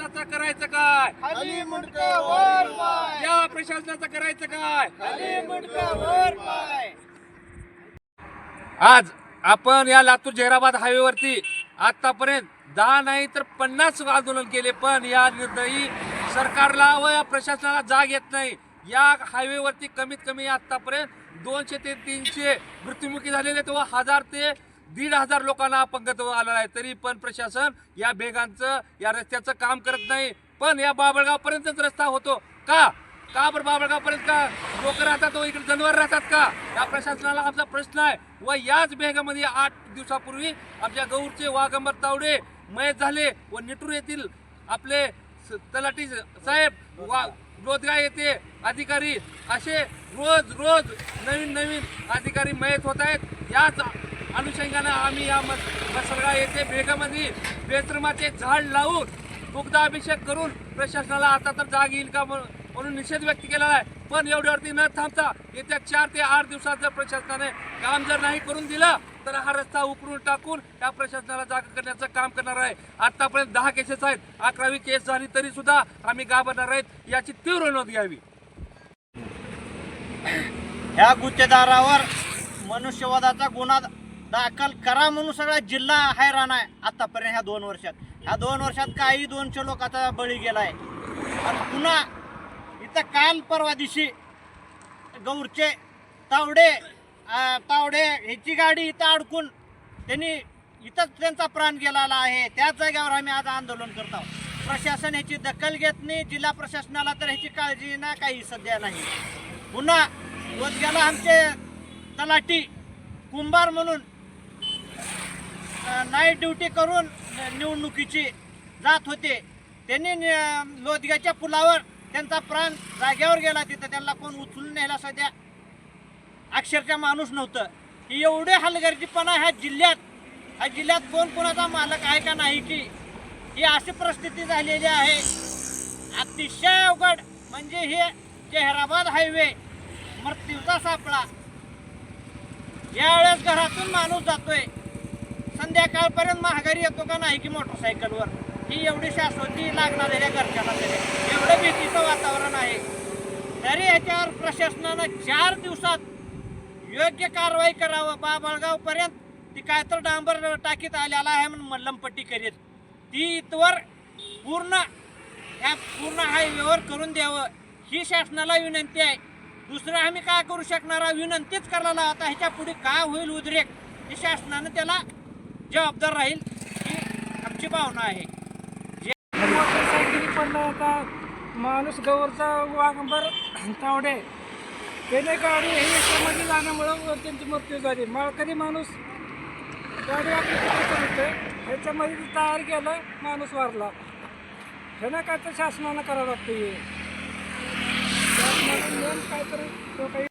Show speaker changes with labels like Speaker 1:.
Speaker 1: करायचं काय?
Speaker 2: खाली मुंडका वर पाय.
Speaker 1: या प्रशासनाचं करायचं काय?
Speaker 2: खाली मुंडका वर पाय.
Speaker 1: आज आपण या लातूर जहिराबाद हायवेवरती आतापर्यंत दहा नाही तर पन्नास आंदोलन केले पण या निर्णयी सरकारला व या प्रशासनाला जाग येत नाही. या हायवेवरती कमीत कमी आतापर्यंत दोनशे ते तीनशे मृत्युमुखी झालेले व हजार ते दीड हजार लोकांना अपंगत्व आलेला आहे. तरी पण प्रशासन या भेगांचं या रस्त्याचं काम करत नाही. पण या बाबळगावपर्यंतच रस्ता होतो. का? का बरं बाबळगावपर्यंत का? लोक राहतात व इकडे जनावर राहतात का? या प्रशासनाला आमचा प्रश्न आहे. व याच भेगामध्ये आठ दिवसापूर्वी आमच्या गौरचे वाघंबर तावडे मयत झाले व निटूर येथील आपले स- तलाठी साहेब वा रोजगार येथे अधिकारी असे रोज रोज नवीन नवीन अधिकारी मयत होत आहेत. याच अनुषंगानं आम्ही या मस- येथे भेगामध्ये बेत्रमाचे झाड लावून दुग्धाभिषेक करून प्रशासनाला आता तर जाग येईल का म्हणून निषेध व्यक्त केलेला आहे. पण एवढ्यावरती न थांबता येत्या चार ते आठ दिवसात जर प्रशासनाने काम जर नाही करून दिलं तर हा रस्ता उकरून टाकून त्या प्रशासनाला जागा करण्याचं काम करणार आहे. आतापर्यंत दहा केसेस आहेत. अकरावी केस झाली तरी सुद्धा आम्ही घाबरणार आहेत याची तीव्र नोंद घ्यावी.
Speaker 2: ह्या गुत्तेदारावर मनुष्यवादाचा गुन्हा दाखल करा म्हणून सगळा जिल्हा हैराण आहे आतापर्यंत ह्या दोन वर्षात. ह्या दोन वर्षात काही दोनशे लोकांचा बळी गेलाय. आणि पुन्हा इथं काल परवा दिवशी गौरचे तावडे तावडे ह्याची गाडी इथं अडकून त्यांनी इथंच त्यांचा प्राण गेलेला आहे. त्याच जागेवर आम्ही आज आंदोलन करत आहोत. प्रशासन ह्याची दखल घेत नाही जिल्हा प्रशासनाला तर ह्याची काळजी ना काही सध्या नाही. पुन्हा गेला आमचे तलाठी कुंभार म्हणून. नाईट ड्युटी करून निवडणुकीची जात होते. त्यांनी न- लोदग्याच्या पुलावर त्यांचा प्राण जाग्यावर गेला. तिथं त्यांना कोण उचलून न्यायला सध्या? अक्षरशः माणूस नव्हतं. ही एवढे हलगर्जीपणा ह्या जिल्ह्यात ह्या जिल्ह्यात कोण कोणाचा मालक आहे का नाही की? ही अशी परिस्थिती झालेली आहे. अतिशय अवघड. म्हणजे हे जहराबाद हायवे मृत्यूचा सापळा. यावेळेस घरातून माणूस जातोय. संध्याकाळपर्यंत महागारी येतो का नाही की मोटरसायकलवर? ही एवढी शाश्वती लागणार आहे घरच्याला एवढं भीतीचं वातावरण आहे. तरी ह्याच्यावर प्रशासनानं चार दिवसात योग्य कारवाई करावं. बाबळगावपर्यंत ती काय तर डांबर टाकीत आलेला आहे म्हणून मल्लमपट्टी करीत. ती इथवर पूर्ण ह्या पूर्ण हायवेवर करून द्यावं. ही शासनाला विनंती आहे. दुसरं आम्ही काय करू शकणार? विनंतीच करायला आता ह्याच्या पुढे काय होईल उद्रेक? हे शासनानं त्याला जबाबदार राहील ही आमची भावना आहे.
Speaker 3: मोटरसायकली पण आता माणूस गौरचा वाघंबर तावडे त्याने गाडी हे याच्यामध्ये जाण्यामुळं त्यांची मृत्यू झाली. माळकरी माणूस गाडी आपली तिथे होते ह्याच्यामध्ये तयार केलं माणूस वारला. ह्यानं काय तर शासनानं करावं लागतं हे. शासनानं काय तर तो काही